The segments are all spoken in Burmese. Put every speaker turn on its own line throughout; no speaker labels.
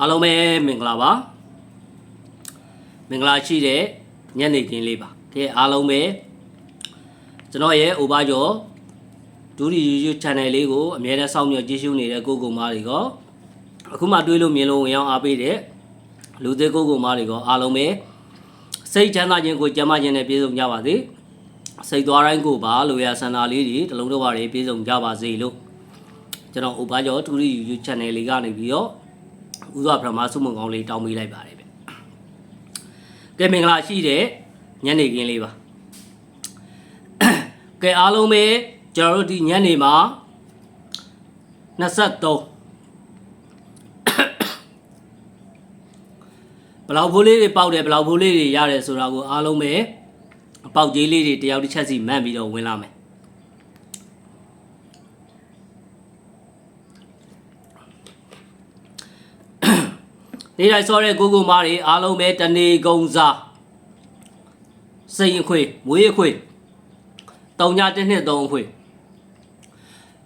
အားလုံးပဲမင်္ဂလာပါမင်္ဂလာရှိတဲ့ညနေခင်းလေးပါကဲအားလုံးပဲကျွန်တော်ရဲ့ over ကျော်ဒူရီ YouTube channel လေးကိုအမြဲတမ်းစောင့်မျှော်ကြည့်ရှုနေတဲ့ကိုကိုမားတွေကအခုမှတွေးလို့မြင်လို့ဝင်အောင်အားပေးတဲ့လူသေးကိုကိုမားတွေကအားလုံးပဲစိတ်ချမ်းသာခြင်းကိုကြမ်းမာခြင်းနဲ့ပြည့်စုံကြပါစေစိတ်သွားတိုင်းကိုပါလိုရာဆန္ဒလေးတွေတလုံးတစ်ပါးတွေပြည့်စုံကြပါစေလို့ကျွန်တော် over ကျော်ဒူရီ YouTube channel လေးကနေပြီးတော့ ဥစွာပထမဆုမွန်ကောင်းလေးတောင်းပေးလိုက်ပါတယ်ဗျကဲမင်္ဂလာရှိတဲ့ညနေခင်းလေးပါကဲအားလုံးပဲကျွန်တော်တို့ဒီညနေမှာ23ဘလောက်ဖိုးလေးတွေပေါက်တယ်ဘလောက်ဖိုးလေးတွေရတယ်ဆိုတာကိုအားလုံးပဲပေါက်ကြီးလေးတွေတယောက်တစ်ချက်စီမှန်ပြီးတော့ဝင်လာမယ် နေတိုင်းစောတဲ့ကိုကိုမားတွေအားလုံးပဲတနေကုံစားစိန်အခွေမွေးအခွေတုံညာတစ်နှစ်သုံးအခွေ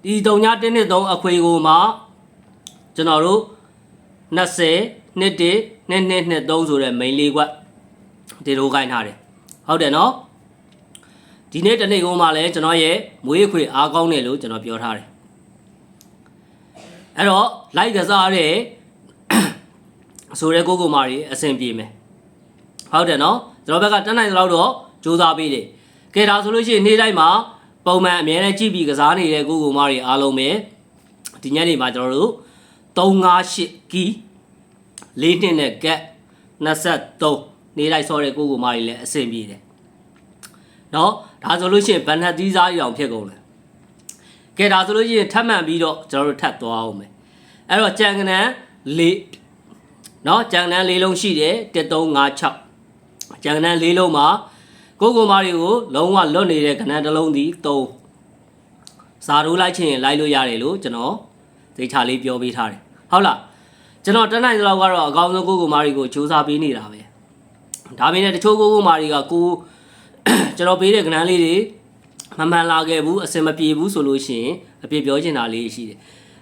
ဒီတုံညာတစ်နှစ်သုံးအခွေကိုမှကျွန်တော်တို့20နှစ်တည်းနှစ်နှစ်နှစ်သုံးဆိုတဲ့မိန်လေးကွက်ဒီလိုခိုင်းထားတယ်ဟုတ်တယ်နော်ဒီနေ့တနေ့ကုန်းမှာလည်းကျွန်တော်ရဲ့မွေးအခွေအားကောင်းတယ်လို့ကျွန်တော်ပြောထားတယ်အဲ့တော့လိုက်ကစားတဲ့ ဆိုရဲကိုကိုမာတွေအဆင်ပြေမယ်ဟုတ်တယ်နော်ကျွန်တော်ဘက်ကတက်နိုင်သလောက်တော့စူးစမ်းပေးတယ်ကဲဒါဆိုလို့ရှိရင်နေ့တိုင်းမှာပုံမှန်အများနဲ့ကြည့်ပြီးကစားနေတဲ့ကိုကိုမာတွေအားလုံးပဲဒီညနေမှာကျွန်တော်တို့358ကီ၄နှစ်နဲ့ကက်23နေ့တိုင်းဆောတဲ့ကိုကိုမာတွေလည်းအဆင်ပြေတယ်နော်ဒါဆိုလို့ရှိရင်ဗန်နတ်သီးစားရအောင်ဖြစ်ကုန်တယ်ကဲဒါဆိုလို့ရှိရင်ထပ်မှန်ပြီးတော့ကျွန်တော်တို့ထပ်သွားအောင်မယ်အဲ့တော့ကြံကနန်း၄ နော်ကြံတန်းလေးလုံးရှိတယ်1356ကြံတန်းလေးလုံးမှာကိုကိုမာတွေကိုလုံးဝလွတ်နေတဲ့ကဏ္ဍတစ်လုံးသည်3စာရိုးလိုက်ချင်ရင်လိုက်လို့ရတယ်လို့ကျွန်တော်သိချလေးပြောပေးထားတယ်ဟုတ်လားကျွန်တော်တန်းနိုင်သလောက်ကတော့အကောင်းဆုံးကိုကိုမာတွေကိုစူးစမ်းပေးနေတာပဲဒါပေမဲ့တချို့ကိုကိုမာတွေကကိုကျွန်တော်ပေးတဲ့ကဏ္ဍလေးတွေမမှန်လာခဲ့ဘူးအစင်မပြေဘူးဆိုလို့ရှိရင်အပြစ်ပြောချင်တာလေးရှိတယ်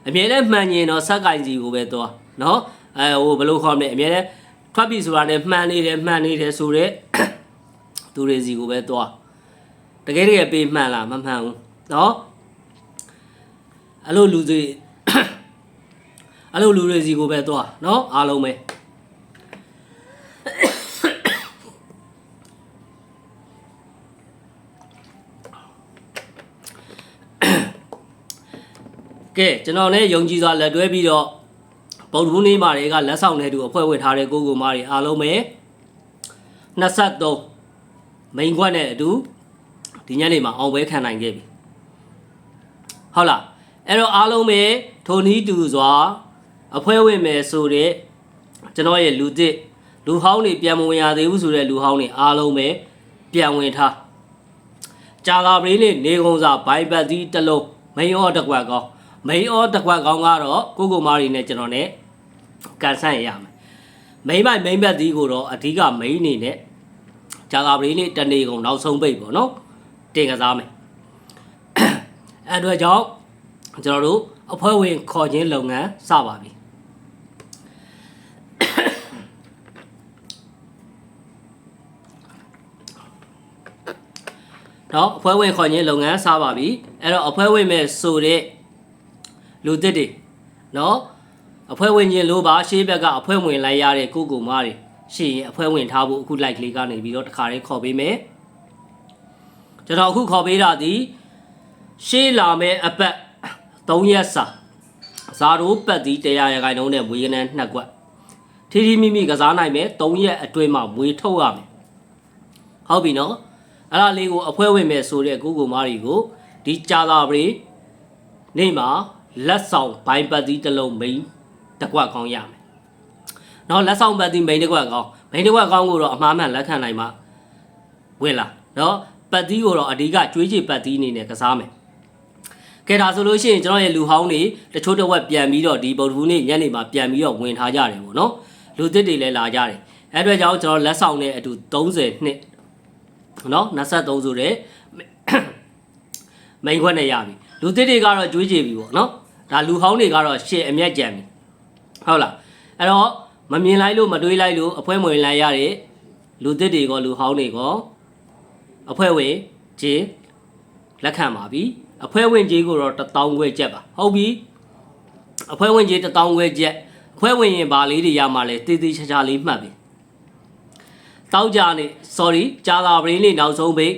အမြဲတမ်းမှန်ရင်တော့စက်ကင်စီကိုပဲသွားနော် အဲဟိုဘယ်လိုခေါ်မလဲအများနဲ့ထွက်ပြီဆိုတာနဲ့မှန်နေတယ်မှန်နေတယ်ဆိုတော့သူတွေစီကိုပဲသွားတကယ်တကယ်ပေးမှန်လားမမှန်ဘူးเนาะအဲ့လိုလူတွေအဲ့လိုလူတွေစီကိုပဲသွားเนาะအားလုံးပဲကဲကျွန်တော်လည်းယုံကြည်စွာလက်တွဲပြီးတော့ ပုံဘူးနေမာတွေကလက်ဆောင်တဲ့သူအဖွဲ့ဝင်ထားတဲ့ကိုကိုမာတွေအားလုံးပဲ23မိန်ခွက်နဲ့အတူဒီညနေမှာအောင်ပွဲခံနိုင်ခဲ့ပြီဟုတ်လားအဲ့တော့အားလုံးပဲထိုနီးတူစွာအဖွဲ့ဝင်မယ်ဆိုတဲ့ကျွန်တော်ရဲ့လူသစ်လူဟောင်းတွေပြန်မဝင်ရသေးဘူးဆိုတဲ့လူဟောင်းတွေအားလုံးပဲပြန်ဝင်ထားကြာကာပရင်းလေးနေကုံစာဘိုင်ဘတ်သီးတစ်လုံးမိန်အော်တစ်ကွက်ကောင်း မိန်အော်တစ်ကွက်ကောင်းကတော့ကိုကိုမာရီနဲ့ကျွန်တော်နဲ့ကန်ဆန့်ရမယ်မိန်မိုက်မိန်ဘတ်သီးကိုတော့အဓိကမိန်အနေနဲ့ဂျာကာပရီလေးတနေကုန်နောက်ဆုံးပိတ်ပေါ့နော်တင်ကစားမယ်အဲ့အတွက်ကြောင့်ကျွန်တော်တို့အဖွဲ့ဝင်ခေါ်ခြင်းလုပ်ငန်းစပါပြီနော်အဖွဲ့ဝင်ခေါ်ခြင်းလုပ်ငန်းစပါပြီအဲ့တော့အဖွဲ့ဝင်မဲ့ဆိုတဲ့ လူသစ်တွေနော်အဖွဲ့ဝင်ချင်းလိုပါရှေးဘက်ကအဖွဲ့ဝင်လိုက်ရတဲ့ကိုကိုမားတွေရှေ့ရင်အဖွဲ့ဝင်ထားဖို့အခု like လေးကနေပြီးတော့တခါလေးခေါ်ပေးမယ်ကျွန်တော်အခုခေါ်ပေးတာဒီရှေးလာမဲ့အပတ်3ရက်စာဇာရိုးပတ်ဒီတရားရခိုင်နှုန်းနဲ့မွေးကနန်းနှစ်ကွက်ထီထီမိမိကစားနိုင်မယ်3ရက်အတွင်းမှာမွေးထုတ်ရမယ်ဟုတ်ပြီနော်အဲ့ဒါလေးကိုအဖွဲ့ဝင်မဲ့ဆိုတဲ့ကိုကိုမားတွေကိုဒီကြာသာပရိနေမှာ လက်ဆောင်ဘိုင်းပတ်ဒီတစ်လုံးမိန်တကွက်ကောင်းရမယ်။နော်လက်ဆောင်ပတ်ဒီမိန်တကွက်ကောင်းမိန်တကွက်ကောင်းကိုတော့အမှားမှန်လက်ခံနိုင်မှဝင်လာနော်ပတ်ဒီကိုတော့အဓိကကျွေးချေပတ်ဒီအနေနဲ့ကစားမယ်။ကဲဒါဆိုလို့ရှိရင်ကျွန်တော်ရဲ့လူဟောင်းတွေတချို့တစ်ဝက်ပြန်ပြီးတော့ဒီဗုဒ္ဓဘူးနေ့ညနေမှာပြန်ပြီးတော့ဝင်ထားကြတယ်ပေါ့နော်။လူသစ်တွေလည်းလာကြတယ်။အဲ့အတွက်ကြောင့်ကျွန်တော်လက်ဆောင်နဲ့အတူ30နှစ်နော်23ဆိုတဲ့မိန်ခွက်နဲ့ရပြီလူသစ်တွေကတော့ကျွေးကြပြီပေါ့နော် ဒါလူဟောင်းတွေကတော့ရှေ့အမျက်ကြံပြီဟုတ်လားအဲ့တော့မမြင်လိုက်လို့မတွေးလိုက်လို့အဖွဲမဝင်လိုက်ရတဲ့လူသစ်တွေကလူဟောင်းတွေကအဖွဲဝင်ဂျေလက်ခံပါပြီအဖွဲဝင်ဂျေကိုတော့1000ခွဲကျက်ပါဟုတ်ပြီအဖွဲဝင်ဂျေ1000ခွဲကျက်အဖွဲဝင်ရင်ဗာလေးတွေရမှာလဲတေးသေးချာချာလေးမှတ်ပြီတောက်ကြနေ sorry ကြာသာပရင်းလေးနောက်ဆုံးပိတ်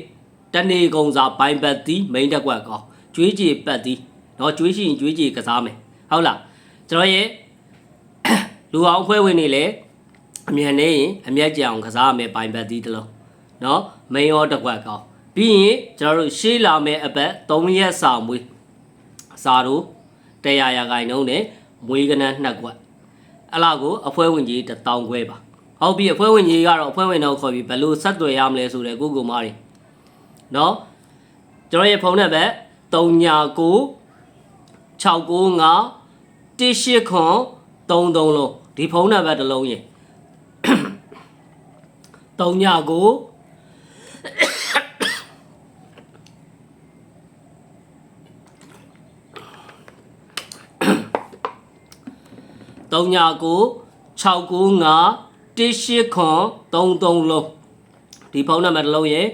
တနေကုံစာဘိုင်ပတ်သည်မိန်တက်ကွက်ကောကျွေးကြည်ပတ်သ နော်ကျွေးရှိရင်ကျွေးကြည်ကစားမယ်ဟုတ်လားကျွန်တော်ရဲ့လူအောင်ခွဲဝင်နေလေအမြန်နေရင်အမျက်ကြအောင်ကစားမယ်ပိုင်ပတ်သီးတလုံးနော်မိန်ရောတကွက်ကောင်းပြီးရင်ကျွန်တော်တို့ရှေးလာမယ်အပတ်3ရက်ဆောင်မွေးစာတို့တရားရာဂိုင်နှုံးနဲ့မွေးကနန်းနှစ်ကွက်အလောက်ကိုအဖွဲဝင်ကြီး1000ခွဲပါဟုတ်ပြီအဖွဲဝင်ကြီးကတော့အဖွဲဝင်တော့ခေါ်ပြီးဘယ်လိုဆက်သွယ်ရမလဲဆိုတဲ့ကိုကိုမားတွေနော်ကျွန်တော်ရဲ့ဖုန်းနံပါတ်39 695 189 33လုံးဒီဖုန်းနံပါတ်တစ်လုံးရင်39 39 695 189 33လုံးဒီဖုန်းနံပါတ်တစ်လုံးရဲ့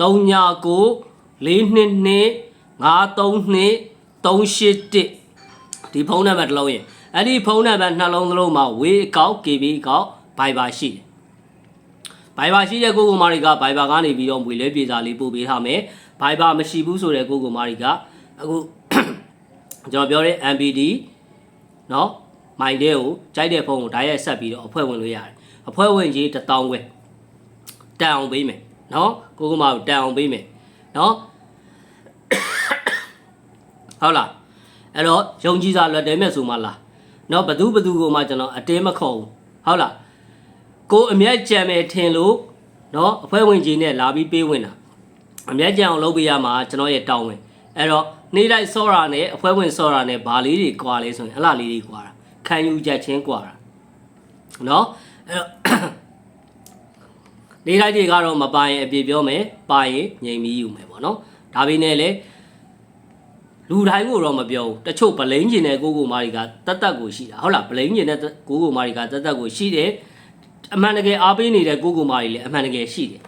39 422 532 381ဒီဖုန်းနံပါတ်တစ်လုံးရဲ့အဲ့ဒီဖုန်းနံပါတ်နှလုံးသလုံးမှာဝေးကောက် KB ကောက် Viber ရှိတယ်ဘိုင်ဘာရှိတဲ့ကိုကိုမာရီကဘိုင်ဘာကနေပြီးတော့မွေလဲပြေစာလေးပို့ပေးထားမယ်ဘိုင်ဘာမရှိဘူးဆိုတဲ့ကိုကိုမာရီကအခု ကျွန်တော်ပြောတဲ့ MPD เนาะမိုင်တဲကိုကြိုက်တဲ့ဖုန်းကိုဓာတ်ရိုက်ဆက်ပြီးတော့အဖွဲဝင်လို့ရတယ်အဖွဲဝင်ကြီး1000ခွဲတန်အောင်ပေးမယ်เนาะကိုကိုမာကိုတန်အောင်ပေးမယ်เนาะ ဟုတ်လားအဲ့တော့ယုံကြည်စာလွတ်တယ်မဲ့ဆိုမှလားနော်ဘသူဘသူကိုမှကျွန်တော်အတင်းမခေါ်ဘူးဟုတ်လားကိုအမျက်ကြံမယ်ထင်လို့နော်အဖွဲဝင်ကြီးနဲ့လာပြီးပေးဝင်တာအမျက်ကြံအောင်လုပ်ပေးရမှာကျွန်တော်ရဲ့တောင်းဝင်အဲ့တော့နေ့လိုက်စောရာနဲ့အဖွဲဝင်စောရာနဲ့ဘာလေးတွေကွာလဲဆိုရင်အလားလေးတွေကွာတာခံယူချက်ချင်းကွာတာနော်အဲ့တော့နေ့လိုက်တွေကတော့မပိုင်အပြည့်ပြောမယ်ပိုင်ငြိမ်ပြီးယူမယ်ပေါ့နော်ဒါပေမဲ့လည်း လူတိုင်းကိုတော့မပြောဘူးတချို့ဗလိန်ကျင်တဲ့ကိုကိုမာရီကတတ်တတ်ကိုရှိတာဟုတ်လားဗလိန်ကျင်တဲ့ကိုကိုမာရီကတတ်တတ်ကိုရှိတယ်အမှန်တကယ်အားပေးနေတဲ့ကိုကိုမာရီလည်းအမှန်တကယ်ရှိတယ်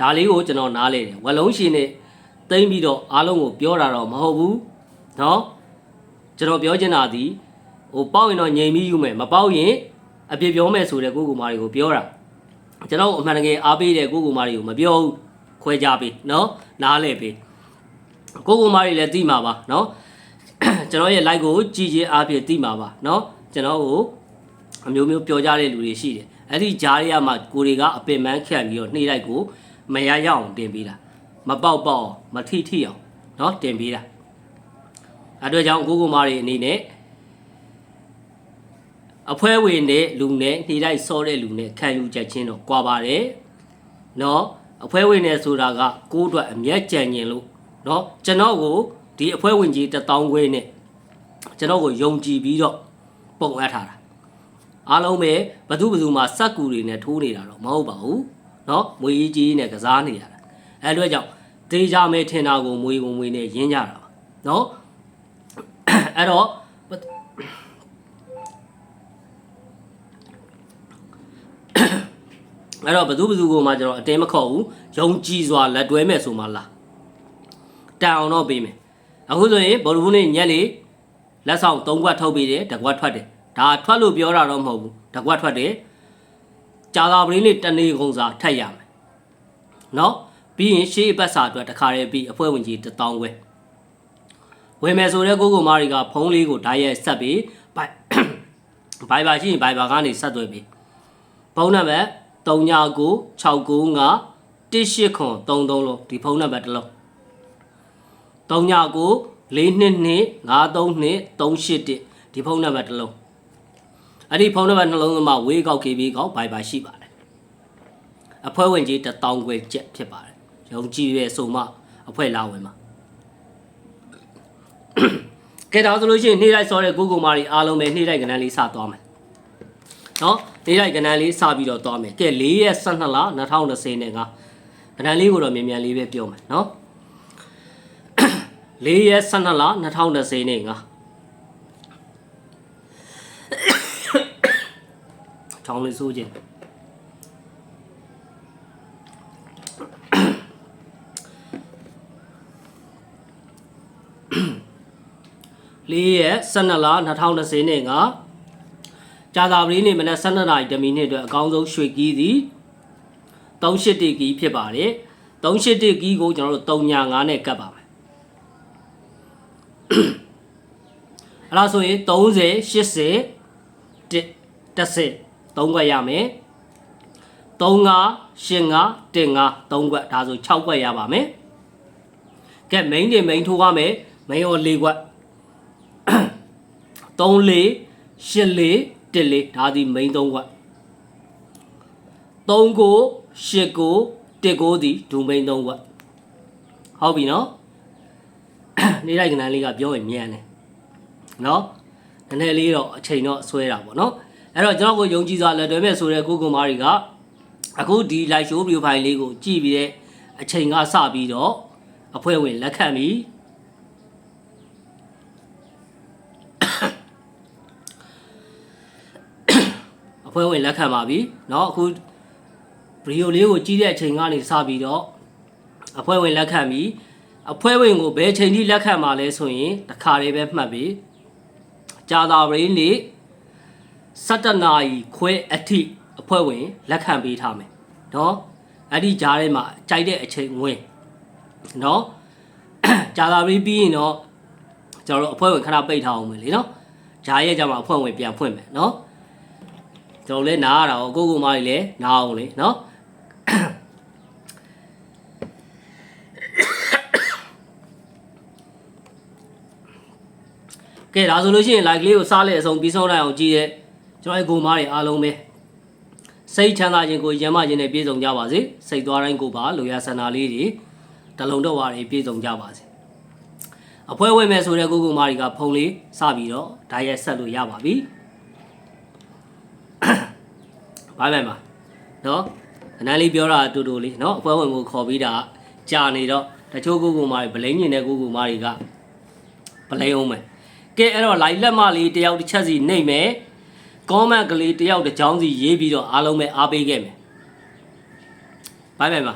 ဒါလေးကိုကျွန်တော်နားလေတယ်ဝလုံးရှင်နဲ့တိမ့်ပြီးတော့အားလုံးကိုပြောတာတော့မဟုတ်ဘူးเนาะကျွန်တော်ပြောချင်တာဒီဟိုပေါက်ရင်တော့ငြိမ်ပြီးယူမယ်မပေါက်ရင်အပြစ်ပြောမယ်ဆိုတဲ့ကိုကိုမာရီကိုပြောတာ ကျွန်တော်အမှန်တကယ်အားပေးတဲ့ကိုကိုမာရီကိုမပြောဘူးခွဲကြပေးเนาะနားလဲပေး ကိုကိုမာရီလည်းသိမှာပါเนาะ ကျွန်တော်ရဲ့ like ကိုကြည်ချင်းအားဖြင့်သိမှာပါเนาะကျွန်တော်ကိုအမျိုးမျိုးပြောကြတဲ့လူတွေရှိတယ်အဲ့ဒီဂျားတွေကမှကိုတွေကအပင်ပန်းခန့်ပြီးတော့နှိမ့်လိုက်ကိုမရရအောင်တင်ပေးတာမပေါက်ပေါက်အောင်မထိထိအောင်เนาะတင်ပေးတာအဲ့အတွက်ကြောင့်ကိုကိုမာရီအနေနဲ့အဖွဲဝင်တဲ့လူနဲ့နှိလိုက်စောတဲ့လူနဲ့ခံယူချက်ချင်းတော့ကွာပါတယ်เนาะအဖွဲဝင်နေဆိုတာကကိုယ့်အတွက်အမျက်ကြံကျင်လို့ เนาะကျွန်တော်ကိုဒီအဖွဲဝင်ကြီး1000ခွဲနဲ့ကျွန်တော်ကိုယုံကြည်ပြီးတော့ပုံအပ်ထားတာအားလုံးပဲဘသူဘသူမှစက်ကူတွေနဲ့ထိုးနေတာတော့မဟုတ်ပါဘူးเนาะမွေကြီးကြီးနဲ့ကစားနေရတာအဲအတွက်ကြောင့်တေးကြမယ်ထင်တာကိုမွေကုန်မွေနဲ့ရင်းကြတာပါเนาะအဲ့တော့ အဲ့တော့ဘသူဘသူကိုမှကျွန်တော်အတင်းမခေါ်ဘူးယုံကြည်စွာလက်တွဲမဲ့ဆိုမှလား တန်အောင်တော့ပေးမယ်အခုဆိုရင်ဘော်ဒူးနဲ့ညက်လေးလက်ဆောင်၃ခွက်ထုတ်ပေးတယ်တစ်ခွက်ထွက်တယ်ဒါထွက်လို့ပြောတာတော့မဟုတ်ဘူးတစ်ခွက်ထွက်တယ်ကြာသာပရင်းလေးတနေကုန်စာထက်ရမယ်နော်ပြီးရင်ရှေးအပတ်စာအတွက်တစ်ခါတည်းပြီးအဖွဲဝင်ကြီး1000ခွဲဝယ်မယ်ဆိုတဲ့ကိုကိုမာရီကဖုန်းလေးကိုဓာတ်ရိုက်ဆက်ပြီးဘိုင်ဘိုင်ဘာရှိရင်ဘိုင်ဘာကနေဆက်သွယ်ပြီးဖုန်းနံပါတ်39 695 18933လုံးဒီဖုန်းနံပါတ်တစ်လုံး 39 422 532 381ဒီဖုန်းနံပါတ်တစ်လုံးအဲ့ဒီဖုန်းနံပါတ်နှလုံးသားမှာဝေးကောက် KB ကောက်ဘိုင်ဘာရှိပါတယ်အဖွဲဝင်ကြီး1000ခွဲကျက်ဖြစ်ပါတယ်ရုံကြည့်ရဲဆိုမှအဖွဲလာဝင်မှာကဲဒါဆိုလို့ရှိရင်နေ့တိုင်းစောတဲ့ကိုကိုမာရီအားလုံးပဲနေ့တိုင်းကဏ္ဍလေးစသွားမယ်နော်နေ့တိုက်ကဏ္ဍလေးစပြီးတော့သွားမယ်ကဲ4ရက်12လ2020နဲ့ကကဏ္ဍလေးကိုတော့မြန်မြန်လေးပဲပြောမယ်နော် 4ရက်12လ2020နဲ့ကချောင်းလေးစိုးခြင်းလေးရက်12လ2020နှစ်ကကြာသာပတိနေ့မနက်12နာရီတမီနှစ်အတွက်အကောင်းဆုံးရွှေကီးသည်38တီကီးဖြစ်ပါတယ်38တီကီးကိုကျွန်တော်တို့3ညာ9နဲ့ကတ်ပါမယ် အဲ့ဒါဆိုရင်30 80 10 3ခွက်ရမယ်3 5 8 5 1 5 3ခွက်ဒါဆို6ခွက်ရပါမယ်ကဲ main တွေ main ထိုးရမယ် main ရော4ခွက်3 4 8 4 1 4ဒါဒီ main 3ခွက်3ကို8ကို1ကိုဒီဒူ main 3ခွက်ဟုတ်ပြီနော် နေလိုက်ကနန်းလေးကပြောရင်မြန်တယ်နော်နည်းနည်းလေးတော့အချိန်တော့ဆွဲတာပေါ့နော်အဲ့တော့ကျွန်တော်ကိုယုံကြည်စွာလက်တွဲမဲ့ဆိုတဲ့ကိုကုမာရီကအခုဒီ live show video file လေးကိုကြည့်ပြီးတဲ့အချိန်ကစပြီးတော့အဖွဲ့ဝင်လက်ခံပြီးအဖွဲ့ဝင်လက်ခံပါပြီเนาะအခုဗီဒီယိုလေးကိုကြည့်တဲ့အချိန်ကနေစပြီးတော့အဖွဲ့ဝင်လက်ခံပြီး အဖွဲ့ဝင်ကိုဘယ်ချိန်ထိလက်ခံမှာလဲဆိုရင်တစ်ခါလေးပဲမှတ်ပြီးကြာသာပရင်းနေ့17နာရီခွဲအထိအဖွဲ့ဝင်လက်ခံပေးထားမယ်เนาะအဲ့ဒီကြားထဲမှာကြိုက်တဲ့အချိန်ဝင်เนาะကြာသာပရင်းပြီးရင်တော့ကျွန်တော်တို့အဖွဲ့ဝင်ခဏပိတ်ထားအောင်မယ်လေเนาะဂျားရဲ့ကြမှာအဖွဲ့ဝင်ပြန်ဖွင့်မယ်เนาะကျွန်တော်လည်းနားရတာကိုကိုကိုမကြီးလည်းနားအောင်လေเนาะ ကဲဒါဆိုလို့ရှိရင် like လေးကိုစားလေအဆုံးပြီးဆုံးနိုင်အောင်ကြည့်တဲ့ကျွန်တော်ရဲ့ကိုမားတွေအားလုံးပဲစိတ်ချမ်းသာခြင်းကိုရမ်းမခြင်းနဲ့ပြည့်စုံကြပါစေစိတ်သွားတိုင်းကိုပါလူရဆန္ဒလေးတွေတလုံးတော့ဝါတွေပြည့်စုံကြပါစေအဖွဲဝင်မဲ့ဆိုတဲ့ကိုကိုမားတွေကဖုံလေးစပြီးတော့ဓာတ်ရိုက်ဆက်လို့ရပါပြီဘိုင်ဘိုင်ပါနော်အနန်းလေးပြောတာတူတူလေးနော်အဖွဲဝင်ကိုခေါ်ပြီးတာကြာနေတော့တချို့ကိုကိုမားတွေဗလိန်ညင်တဲ့ကိုကိုမားတွေကဗလိန်အောင်မယ် ကဲအဲ့တော့ live လက်မလေးတယောက်တစ်ချက်စီနှိပ်မယ် comment ကလေးတယောက်တစ်ကြောင်းစီရေးပြီးတော့အားလုံးပဲအားပေးခဲ့မယ်ဘိုင်ဘိုင်ပါ